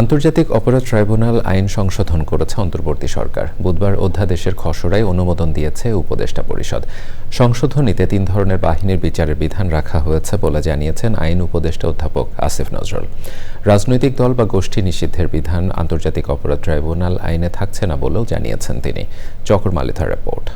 আন্তর্জাতিক অপরাধ ট্রাইব্যুনাল আইন সংশোধন করেছে অন্তর্বর্তী সরকার। বুধবার অধ্যাদেশের খসড়ায় অনুমোদন দিয়েছে উপদেষ্টা পরিষদ। সংশোধনীতে তিন ধরনের বাহিনীর বিচারের বিধান রাখা হয়েছে বলে জানিয়েছেন আইন উপদেষ্টা অধ্যাপক আসিফ নজরুল। রাজনৈতিক দল বা গোষ্ঠী নিষিদ্ধের বিধান আন্তর্জাতিক অপরাধ ট্রাইব্যুনাল আইনে থাকছে না বলেও জানিয়েছেন তিনি। চকর মালিথার রিপোর্ট।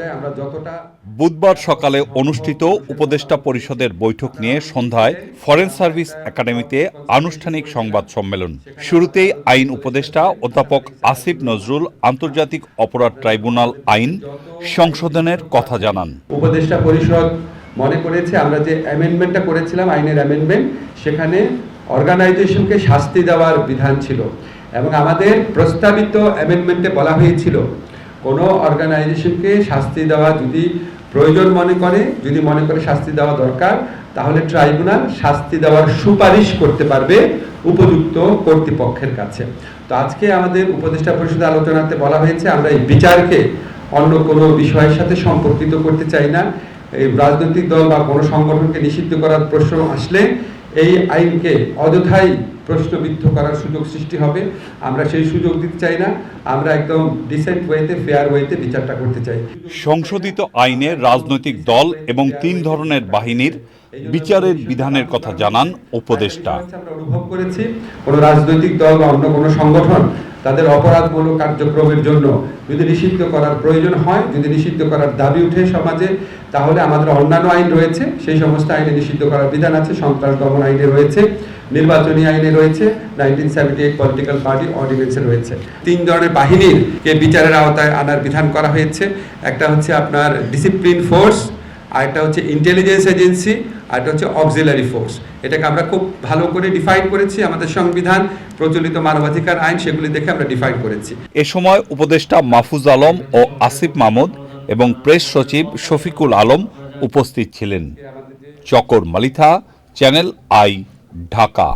পর্যায়ে আমরা যতটা বুধবার সকালে অনুষ্ঠিত উপদেষ্টা পরিষদের বৈঠক নিয়ে সন্ধ্যায় ফরেন সার্ভিস একাডেমিতে আনুষ্ঠানিক সংবাদ সম্মেলন। শুরুতেই আইন উপদেষ্টা অধ্যাপক আসিফ নজরুল আন্তর্জাতিক অপরাধ ট্রাইব্যুনাল আইন সংশোধনের কথা জানান। উপদেষ্টা পরিষদ মনে করেছে আমরা যে অ্যামেন্ডমেন্টটা করেছিলাম আইনের অ্যামেন্ডমেন্ট সেখানে অর্গানাইজেশনকে শাস্তি দেওয়ার বিধান ছিল এবং আমাদের প্রস্তাবিত অ্যামেন্ডমেন্টে বলা হয়েছিল কোনো অর্গানাইজেশনকে শাস্তি দেওয়া যদি প্রয়োজন মনে করে, যদি মনে করে শাস্তি দেওয়া দরকার, তাহলে ট্রাইব্যুনাল শাস্তি দেওয়ার সুপারিশ করতে পারবে উপযুক্ত কর্তৃপক্ষের কাছে। তো আজকে আমাদের উপদেষ্টা পরিষদ আলোচনাতে বলা হয়েছে, আমরা এই বিচারকে অন্য কোনো বিষয়ের সাথে সম্পর্কিত করতে চাই না। এই রাজনৈতিক দল বা কোনো সংগঠনকে নিষিদ্ধ করার প্রশ্ন আসলে এই আইনকে অযথাই প্রশ্নবিদ্ধ করার সুযোগ সৃষ্টি হবে। আমরা সেই সুযোগ দিতে চাই না। আমরা একদম ডিসেন্ট ওয়েতে ফেয়ার ওয়েতে বিচারটা করতে চাই। সংশোধিত আইনে রাজনৈতিক দল এবং তিন ধরনের বাহিনীর বিচারের বিধানের কথা জানান উপদেষ্টা। আমরা অনুভব করেছি কোনো রাজনৈতিক দল বা অন্য কোনো সংগঠন তাদের অপরাধমূলক কার্যক্রমের জন্য যদি নিষিদ্ধ করার প্রয়োজন হয় যদি নিষিদ্ধ করার দাবি উঠে সমাজে তাহলে আমাদের অন্যান্য আইন রয়েছে। সেই সমস্ত আইনে নিষিদ্ধ করার বিধান আছে সন্ত্রাস দমন আইনে রয়েছে। নির্বাচনী আইনে রয়েছে nineteen seventy eight political party অর্ডিনেন্সে রয়েছে। তিন ধরনের বাহিনীর কে বিচারের আওতায় আনার বিধান করা হয়েছে। একটা হচ্ছে আপনার ডিসিপ্লিন ফোর্স আরেকটা হচ্ছে ইন্টেলিজেন্স এজেন্সি আরেকটা হচ্ছে অক্সিলারি ফোর্স এটাকে আমরা খুব ভালো করে ডিফাইন করেছি, আমাদের সংবিধান, প্রচলিত মানবাধিকার আইন, সেগুলি দেখে আমরা ডিফাইন করেছি। এ সময় উপদেষ্টা মাহফুজ আলম ও আসিফ মাহমুদ এবং প্রেস সচিব শফিকুল আলম উপস্থিত ছিলেন। Chakor Malitha, channel I. Dhaka